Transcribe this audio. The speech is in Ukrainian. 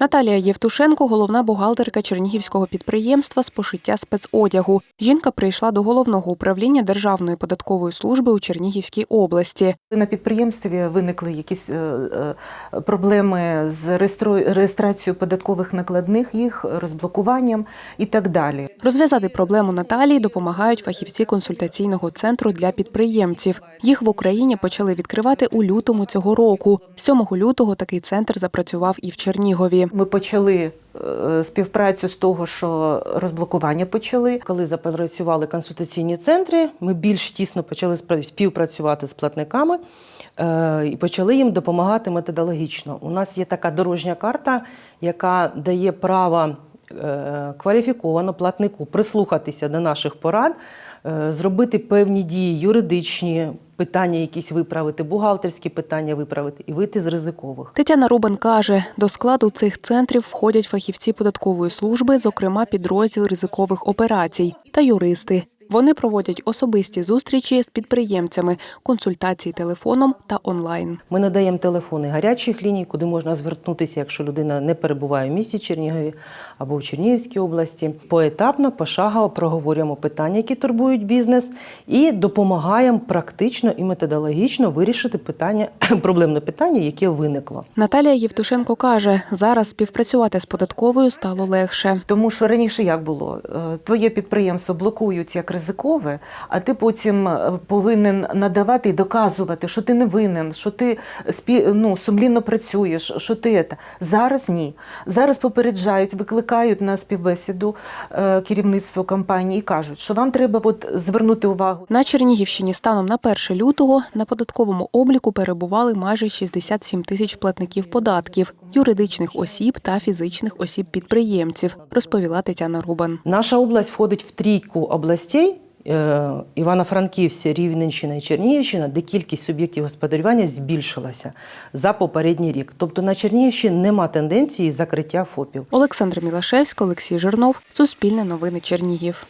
Наталія Євтушенко, головна бухгалтерка чернігівського підприємства з пошиття спецодягу. Жінка прийшла до головного управління Державної податкової служби у Чернігівській області. На підприємстві виникли якісь е, е, проблеми з реєстрацією податкових накладних, їх розблокуванням і так далі. Розв'язати проблему Наталії допомагають фахівці консультаційного центру для підприємців. Їх в Україні почали відкривати у лютому цього року. 7 лютого такий центр запрацював і в Чернігові. Ми почали е, співпрацю з того, що розблокування почали. Коли запрацювали консультаційні центри, ми більш тісно почали співпрацювати з платниками е, і почали їм допомагати методологічно. У нас є така дорожня карта, яка дає право кваліфіковано платнику прислухатися до наших порад, е, зробити певні дії юридичні, питання якісь виправити, бухгалтерські питання виправити і вийти з ризикових. Тетяна Рубан каже, до складу цих центрів входять фахівці податкової служби, зокрема підрозділ ризикових операцій та юристи. Вони проводять особисті зустрічі з підприємцями, консультації телефоном та онлайн. Ми надаємо телефони гарячих ліній, куди можна звернутися, якщо людина не перебуває в місті Чернігові або в Чернігівській області. Поетапно, пошагово проговорюємо питання, які турбують бізнес, і допомагаємо практично і методологічно вирішити питання, проблемне питання, яке виникло. Наталія Євтушенко каже, зараз співпрацювати з податковою стало легше. Тому що раніше як було? Е, Твоє підприємство блокують як ризикове, а ти потім е, повинен надавати і доказувати, що ти не винен, що ти спі... ну, сумлінно працюєш, що ти це. Зараз ні. Зараз попереджають, викликають на співбесіду е, керівництво компанії і кажуть, що вам треба от звернути увагу. На Чернігівщині станом на 1 лютого на податковому обліку перебували майже 67 тисяч платників податків, юридичних осіб та фізичних осіб-підприємців, розповіла Тетяна Рубан. Наша область входить в трійку областей. Е, Івано-Франківська, Рівненщина і Чернігівщина, де кількість суб'єктів господарювання збільшилася за попередній рік. Тобто на Чернігівщині нема тенденції закриття ФОПів. Олександр Мілашевський, Олексій Жирнов, Суспільне новини Чернігів.